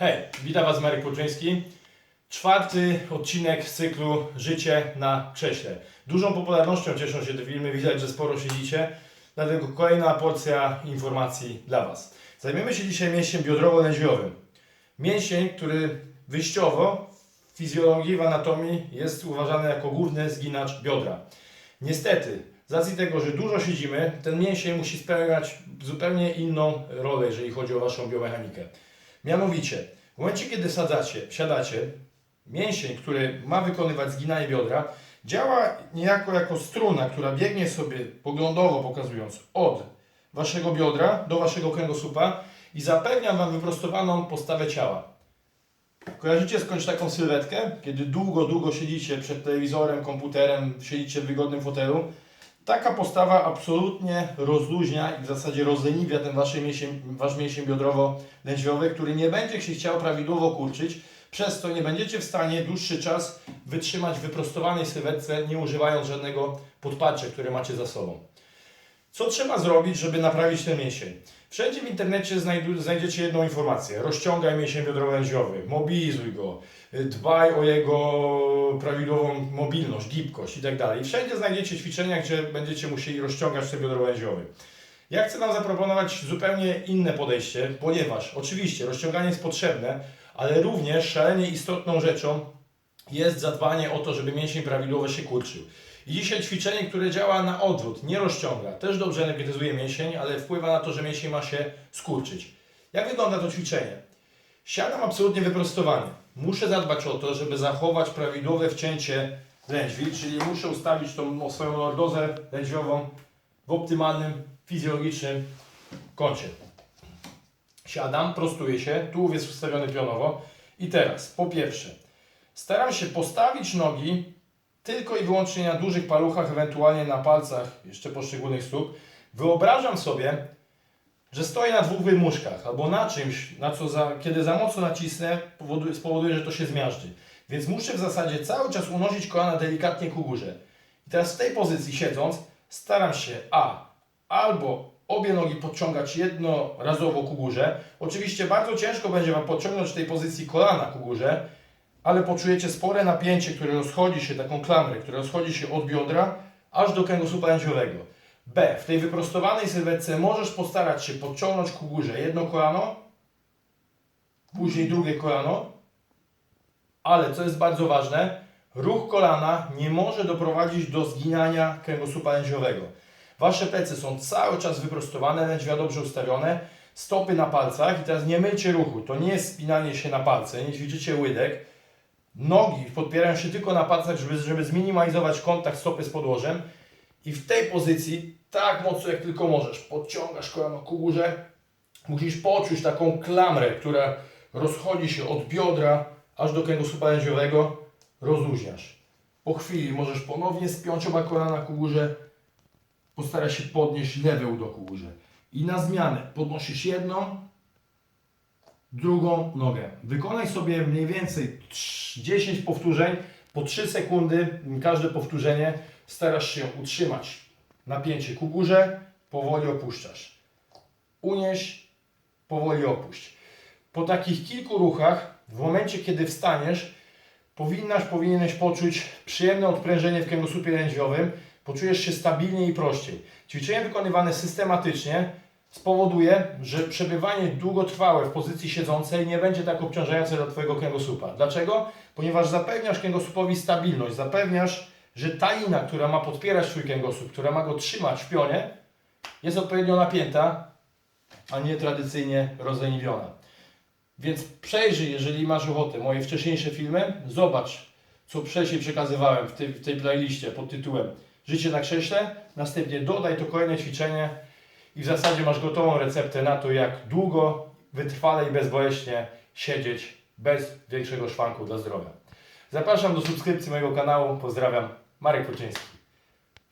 Hej, witam Was Marek Płoczyński. Czwarty odcinek z cyklu Życie na krześle. Dużą popularnością cieszą się te filmy, widać, że sporo siedzicie, dlatego kolejna porcja informacji dla Was. Zajmiemy się dzisiaj mięśniem biodrowo-lędźwiowym. Mięsień, który wyjściowo w fizjologii, w anatomii jest uważany jako główny zginacz biodra. Niestety, z racji tego, że dużo siedzimy, ten mięsień musi spełniać zupełnie inną rolę, jeżeli chodzi o Waszą biomechanikę. Mianowicie, w momencie, kiedy sadzacie, siadacie, mięsień, który ma wykonywać zginanie biodra, działa niejako jako struna, która biegnie sobie poglądowo pokazując od Waszego biodra do Waszego kręgosłupa i zapewnia Wam wyprostowaną postawę ciała. Kojarzycie skądś taką sylwetkę? Kiedy długo, długo siedzicie przed telewizorem, komputerem, siedzicie w wygodnym fotelu. Taka postawa absolutnie rozluźnia i w zasadzie rozleniwia ten wasz mięsień, wasz mięsień biodrowo-lędźwiowy, który nie będzie się chciał prawidłowo kurczyć, przez to nie będziecie w stanie dłuższy czas wytrzymać wyprostowanej sylwetce, nie używając żadnego podparcia, które macie za sobą. Co trzeba zrobić, żeby naprawić ten mięsień? Wszędzie w internecie znajdziecie jedną informację. Rozciągaj mięsień biodrowo-lędźwiowy, mobilizuj go, dbaj o jego prawidłową mobilność, gibkość itd. I wszędzie znajdziecie ćwiczenia, gdzie będziecie musieli rozciągać ten biodrowo-lędźwiowy. Ja chcę Wam zaproponować zupełnie inne podejście, ponieważ oczywiście rozciąganie jest potrzebne, ale również szalenie istotną rzeczą jest zadbanie o to, żeby mięsień prawidłowo się kurczył. I dzisiaj ćwiczenie, które działa na odwrót, nie rozciąga, też dobrze energetyzuje mięsień, ale wpływa na to, że mięsień ma się skurczyć. Jak wygląda to ćwiczenie? Siadam absolutnie wyprostowany. Muszę zadbać o to, żeby zachować prawidłowe wcięcie lędźwi, czyli muszę ustawić tą swoją lordozę lędźwiową w optymalnym, fizjologicznym kącie. Siadam, prostuję się, tułów jest ustawiony pionowo. I teraz, po pierwsze, staram się postawić nogi tylko i wyłącznie na dużych paluchach, ewentualnie na palcach jeszcze poszczególnych stóp. Wyobrażam sobie, że stoję na dwóch wydmuszkach albo na czymś, na co za, kiedy za mocno nacisnę, powoduje, spowoduje, że to się zmiażdży. Więc muszę w zasadzie cały czas unosić kolana delikatnie ku górze. I teraz w tej pozycji siedząc, staram się A. Albo obie nogi podciągać jednorazowo ku górze. Oczywiście bardzo ciężko będzie Wam podciągnąć w tej pozycji kolana ku górze, ale poczujecie spore napięcie, które rozchodzi się, taką klamrę, które rozchodzi się od biodra aż do kręgosłupa lędźwiowego. B. W tej wyprostowanej sylwetce możesz postarać się podciągnąć ku górze jedno kolano, później drugie kolano, ale co jest bardzo ważne, ruch kolana nie może doprowadzić do zginania kręgosłupa lędźwiowego. Wasze plecy są cały czas wyprostowane, lędźwia dobrze ustawione, stopy na palcach i teraz nie mylcie ruchu. To nie jest spinanie się na palce, nie ćwiczycie łydek. Nogi podpierają się tylko na palcach, żeby, żeby zminimalizować kontakt stopy z podłożem. I w tej pozycji, tak mocno jak tylko możesz, podciągasz kolano ku górze. Musisz poczuć taką klamrę, która rozchodzi się od biodra aż do kręgosłupa lędźwiowego. Rozluźniasz. Po chwili możesz ponownie spiąć oba kolana ku górze. Postaraj się podnieść lewe udo ku górze. I na zmianę podnosisz jedną, drugą nogę. Wykonaj sobie mniej więcej trz- 10 powtórzeń po 3 sekundy. Każde powtórzenie starasz się utrzymać napięcie ku górze, powoli opuszczasz. Unieś, powoli opuść. Po takich kilku ruchach, w momencie kiedy wstaniesz, powinnaś, powinieneś poczuć przyjemne odprężenie w kręgosłupie lędźwiowym, poczujesz się stabilniej i prościej. Ćwiczenie wykonywane systematycznie spowoduje, że przebywanie długotrwałe w pozycji siedzącej nie będzie tak obciążające dla Twojego kręgosłupa. Dlaczego? Ponieważ zapewniasz kręgosłupowi stabilność, zapewniasz, że ta lina, która ma podpierać Twój kręgosłup, która ma go trzymać w pionie, jest odpowiednio napięta, a nie tradycyjnie rozleniwiona. Więc przejrzyj, jeżeli masz ochotę, moje wcześniejsze filmy, zobacz, co wcześniej przekazywałem w tej, w tej playliście pod tytułem Życie na krześle, następnie dodaj to kolejne ćwiczenie i w zasadzie masz gotową receptę na to, jak długo, wytrwale i bezboleśnie siedzieć bez większego szwanku dla zdrowia. Zapraszam do subskrypcji mojego kanału. Pozdrawiam, Marek Kurczyński.